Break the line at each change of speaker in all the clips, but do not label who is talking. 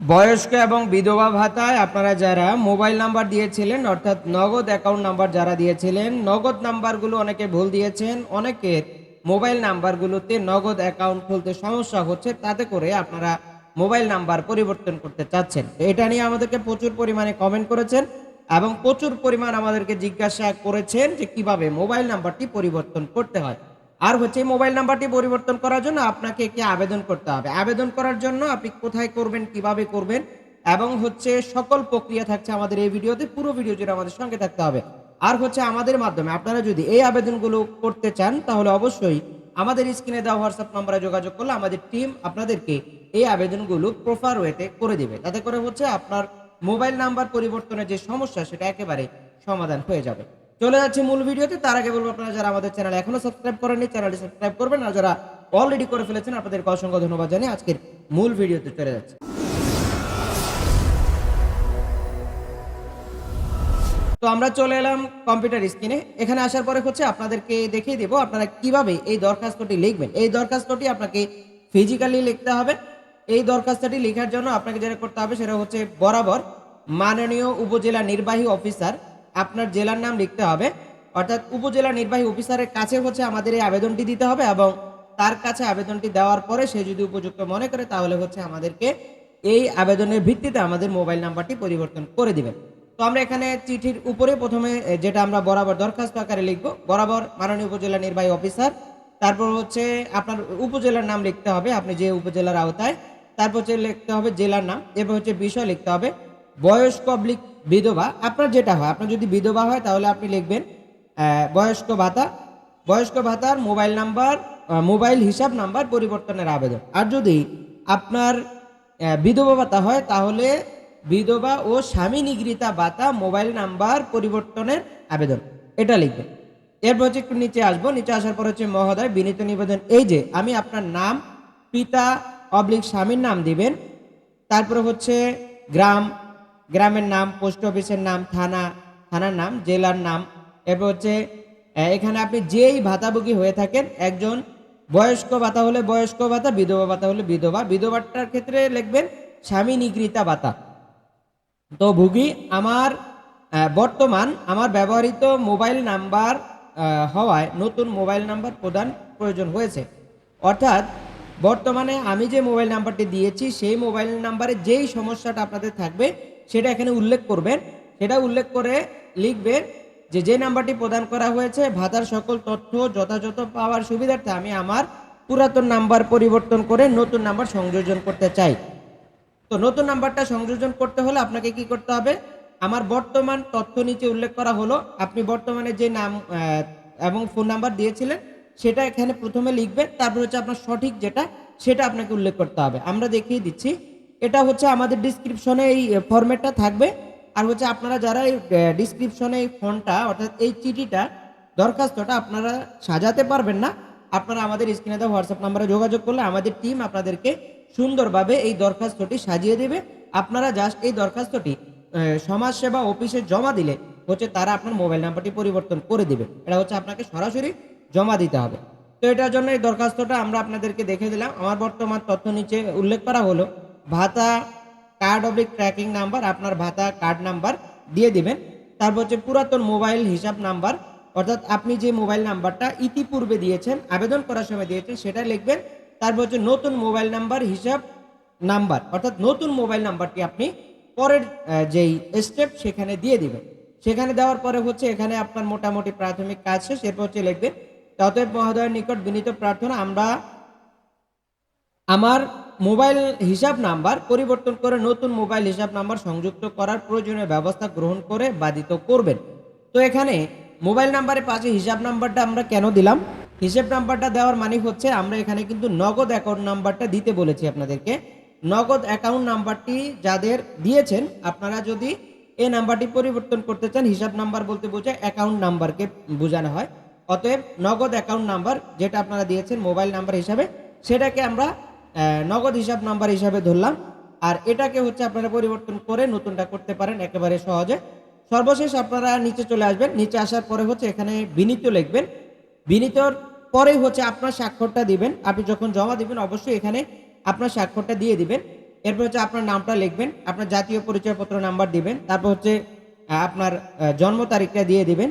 বয়স্ক এবং বিধবা ভাতায় আপনারা যারা মোবাইল নাম্বার দিয়েছিলেন, অর্থাৎ নগদ অ্যাকাউন্ট নাম্বার যারা দিয়েছিলেন, নগদ নাম্বারগুলো অনেকে ভুল দিয়েছেন অনেকের মোবাইল নাম্বারগুলোতে নগদ অ্যাকাউন্ট খুলতে সমস্যা হচ্ছে, তাতে করে আপনারা মোবাইল নাম্বার পরিবর্তন করতে চাচ্ছেন। এটা নিয়ে আমাদেরকে প্রচুর পরিমাণে কমেন্ট করেছেন এবং প্রচুর পরিমাণ আমাদেরকে জিজ্ঞাসা করেছেন যে কীভাবে মোবাইল নাম্বারটি পরিবর্তন করতে হয়। আর হচ্ছে এই মোবাইল নাম্বারটি পরিবর্তন করার জন্য আপনাকে একটি আবেদন করতে হবে। আবেদন করার জন্য আপনি কোথায় করবেন, কীভাবে করবেন এবং হচ্ছে সকল প্রক্রিয়া থাকছে আমাদের এই ভিডিওতে, পুরো ভিডিও জুড়ে আমাদের সঙ্গে থাকতে হবে। আর হচ্ছে আমাদের মাধ্যমে আপনারা যদি এই আবেদনগুলো করতে চান, তাহলে অবশ্যই আমাদের স্ক্রিনে দেওয়া হোয়াটসঅ্যাপ নম্বরে যোগাযোগ করলে আমাদের টিম আপনাদেরকে এই আবেদনগুলো প্রপার ওয়েতে করে দেবে। তাতে করে হচ্ছে আপনার মোবাইল নাম্বার পরিবর্তনের যে সমস্যা, সেটা একেবারে সমাধান হয়ে যাবে। চলে যাচ্ছে মূল ভিডিওতে। তার আগে বলব আপনারা যারা আমাদের চ্যানেল এখনও সাবস্ক্রাইব করেননি, চ্যানেলটি সাবস্ক্রাইব করবেন আর যারা অলরেডি করে ফেলেছেন, আপনাদেরকে অসংখ্য ধন্যবাদ জানিয়ে আজকের মূল ভিডিওতে চলে যাচ্ছে। তো আমরা চলে এলাম কম্পিউটার স্ক্রিনে এখানে আসার পরে হচ্ছে আপনাদেরকে দেখিয়ে দেবো আপনারা কীভাবে এই দরখাস্তটি লিখবেন। এই দরখাস্তটি আপনাকে ফিজিক্যালি লিখতে হবে। এই দরখাস্তটি লেখার জন্য আপনাকে যেটা করতে হবে সেটা হচ্ছে বরাবর মাননীয় উপজেলা নির্বাহী অফিসার আপনার জেলার নাম লিখতে হবে। অর্থাৎ উপজেলা নির্বাহী অফিসারের কাছে হচ্ছে আমাদের এই আবেদনটি দিতে হবে এবং তার কাছে আবেদনটি দেওয়ার পরে সে যদি উপযুক্ত মনে করে তাহলে হচ্ছে আমাদেরকে এই আবেদনের ভিত্তিতে আমাদের মোবাইল নাম্বারটি পরিবর্তন করে দিবেন। তো আমরা এখানে চিঠির উপরে প্রথমে যেটা আমরা বরাবর দরখাস্ত আকারে লিখব। বরাবর মাননীয় উপজেলা নির্বাহী অফিসার, তারপর হচ্ছে আপনার উপজেলার নাম লিখতে হবে, আপনি যে উপজেলার আওতায়, তারপর হচ্ছে লিখতে হবে জেলার নাম, এরপর হচ্ছে বিষয় লিখতে হবে। বয়স্ক অবলিক বিধবা, আপনার যেটা হয়, আপনার যদি বিধবা হয়, তাহলে আপনি লিখবেন বয়স্ক ভাতা। বয়স্ক ভাতার মোবাইল নাম্বার মোবাইল হিসাব নাম্বার পরিবর্তনের আবেদন। আর যদি আপনার বিধবা ভাতা হয়, তাহলে বিধবা ও স্বামী নিগৃহীতা ভাতা মোবাইল নাম্বার পরিবর্তনের আবেদন। এটা লিখবেন। এরপর হচ্ছে একটু নিচে আসব। নিচে আসার পর হচ্ছে মহোদয়, বিনীত নিবেদন। এই যে, আমি আপনার নাম, পিতা, অবলিক স্বামীর নাম দিবেন। তারপরে হচ্ছে গ্রাম গ্রামের নাম, পোস্ট অফিসের নাম, থানা, থানার নাম, জেলার নাম। এরপর হচ্ছে এখানে আপনি যেই ভাতাভোগী হয়ে থাকেন, একজন বয়স্ক ভাতা হলে বয়স্ক ভাতা, বিধবা ভাতা হলে বিধবা। বিধবাটার ক্ষেত্রে লিখবেন স্বামী নিগৃহীতা ভাতা। তো ভুগি, আমার বর্তমান আমার ব্যবহৃত মোবাইল নাম্বার হওয়ায় নতুন মোবাইল নাম্বার প্রদান প্রয়োজন হয়েছে। অর্থাৎ, বর্তমানে আমি যে মোবাইল নাম্বারটি দিয়েছি, সেই মোবাইল নাম্বারে যেই সমস্যাটা আপনাদের থাকবে সেটা এখানে উল্লেখ করবেন। সেটা উল্লেখ করে লিখবেন যে যে নাম্বারটি প্রদান করা হয়েছে, ভাতার সকল তথ্য, যথাযথ পাওয়ার সুবিধার্থে আমি আমার পুরাতন নাম্বার পরিবর্তন করে নতুন নাম্বার সংযোজন করতে চাই। তো নতুন নাম্বারটা সংযোজন করতে হলে আপনাকে কি করতে হবে? আমার বর্তমান তথ্য নিচে উল্লেখ করা হলো। আপনি বর্তমানে যে নাম এবং ফোন নাম্বার দিয়েছিলেন, সেটা এখানে প্রথমে লিখবেন। তারপর হচ্ছে আপনার সঠিক যেটা, সেটা আপনাকে উল্লেখ করতে হবে। আমরা দেখিয়ে দিচ্ছি। এটা হচ্ছে আমাদের ডিসক্রিপশনে এই ফরম্যাটটা থাকবে। আর হচ্ছে আপনারা যারা এই ডিসক্রিপশনে এই ফোনটা, অর্থাৎ এই চিঠিটা দরখাস্তটা আপনারা সাজাতে পারবেন না, আপনারা আমাদের স্ক্রিনে দেওয়া হোয়াটসঅ্যাপ নাম্বারে যোগাযোগ করলে আমাদের টিম আপনাদেরকে সুন্দরভাবে এই দরখাস্তটি সাজিয়ে দেবে। আপনারা জাস্ট এই দরখাস্তটি সমাজসেবা অফিসে জমা দিলে হচ্ছে তারা আপনার মোবাইল নাম্বারটি পরিবর্তন করে দিবে। এটা হচ্ছে আপনাকে সরাসরি জমা দিতে হবে। তো এটার জন্য এই দরখাস্তটা আমরা আপনাদেরকে দেখে দিলাম। আমার বর্তমান তথ্য নিচে উল্লেখ করা হলো। ভাতা কার্ড অবলিক ট্র্যাকিং নাম্বার আপনার ভাতা কার্ড নাম্বার দিয়ে দিবেন। তারপর হচ্ছে পুরাতন মোবাইল হিসাব নাম্বার অর্থাৎ আপনি যে মোবাইল নাম্বারটা ইতিপূর্বে দিয়েছেন, আবেদন করার সময় দিয়েছেন, সেটা লিখবেন। তারপর হচ্ছে নতুন মোবাইল নাম্বার হিসাব নাম্বার অর্থাৎ নতুন মোবাইল নাম্বারটি আপনি পরের যেই স্টেপ সেখানে দিয়ে দিবেন। সেখানে দেওয়ার পরে হচ্ছে এখানে আপনার মোটামুটি প্রাথমিক কাজ শেষ, এরপর হচ্ছে লিখবেন অতএব মহোদয়ের নিকট বিনীত প্রার্থনা, আমরা আমার মোবাইল হিসাব নাম্বার পরিবর্তন করে নতুন মোবাইল হিসাব নাম্বার সংযুক্ত করার প্রয়োজনীয় ব্যবস্থা গ্রহণ করে বাধিত করবেন। তো এখানে মোবাইল নাম্বারের পাশে হিসাব নাম্বারটা আমরা কেন দিলাম? হিসাব নাম্বারটা দেওয়ার মানে হচ্ছে আমরা এখানে কিন্তু নগদ অ্যাকাউন্ট নাম্বারটা দিতে বলেছি আপনাদেরকে। নগদ অ্যাকাউন্ট নাম্বারটি যাদের দিয়েছেন, আপনারা যদি এই নাম্বারটি পরিবর্তন করতে চান, হিসাব নাম্বার বলতে বোঝায় অ্যাকাউন্ট নাম্বারকে বোঝানো হয়। অতএব নগদ অ্যাকাউন্ট নাম্বার যেটা আপনারা দিয়েছেন মোবাইল নাম্বার হিসাবে, সেটাকে আমরা নগদ হিসাব নাম্বার হিসাবে ধরলাম। আর এটাকে হচ্ছে আপনারা পরিবর্তন করে নতুনটা করতে পারেন একেবারে সহজে। সর্বশেষ আপনারা নিচে চলে আসবেন। নিচে আসার পরে হচ্ছে এখানে বিনীত লিখবেন। বিনীতর পরে হচ্ছে আপনার স্বাক্ষরটা দিবেন। আপনি যখন জমা দিবেন, অবশ্যই এখানে আপনার স্বাক্ষরটা দিয়ে দিবেন। এরপর হচ্ছে আপনার নামটা লিখবেন, আপনার জাতীয় পরিচয়পত্র নাম্বার দিবেন, তারপর হচ্ছে আপনার জন্ম তারিখটা দিয়ে দিবেন,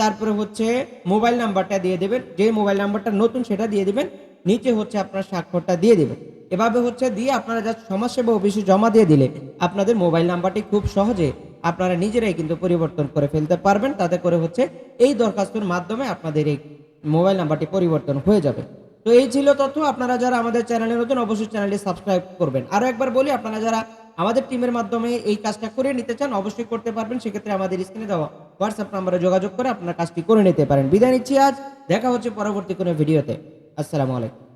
তারপরে হচ্ছে মোবাইল নাম্বারটা দিয়ে দেবেন। যে মোবাইল নাম্বারটা নতুন সেটা দিয়ে দিবেন। নিচে হচ্ছে আপনার স্বাক্ষরটা দিয়ে দেবেন এভাবে হচ্ছে দিয়ে আপনারা যা সমাজসেবা অফিসে জমা দিয়ে দিলে আপনাদের মোবাইল নাম্বারটি খুব সহজে আপনারা নিজেরাই কিন্তু পরিবর্তন করে ফেলতে পারবেন। তাতে করে হচ্ছে এই দরখাস্তের মাধ্যমে আপনাদের এই মোবাইল নাম্বারটি পরিবর্তন হয়ে যাবে। তো এই ছিল তথ্য। আপনারা যারা আমাদের চ্যানেলে নতুন, অবশ্যই চ্যানেলটি সাবস্ক্রাইব করবেন। আরও একবার বলি, আপনারা যারা আমাদের টিমের মাধ্যমে এই কাজটা করে নিতে চান, অবশ্যই করতে পারবেন। সেক্ষেত্রে আমাদের স্ক্রিনে দেওয়া হোয়াটসঅ্যাপ নাম্বারে যোগাযোগ করে আপনার কাজটি করে নিতে পারেন। বিদায় নিচ্ছি আজ। দেখা হচ্ছে পরবর্তী কোনো ভিডিওতে আসসালামু আলাইকুম।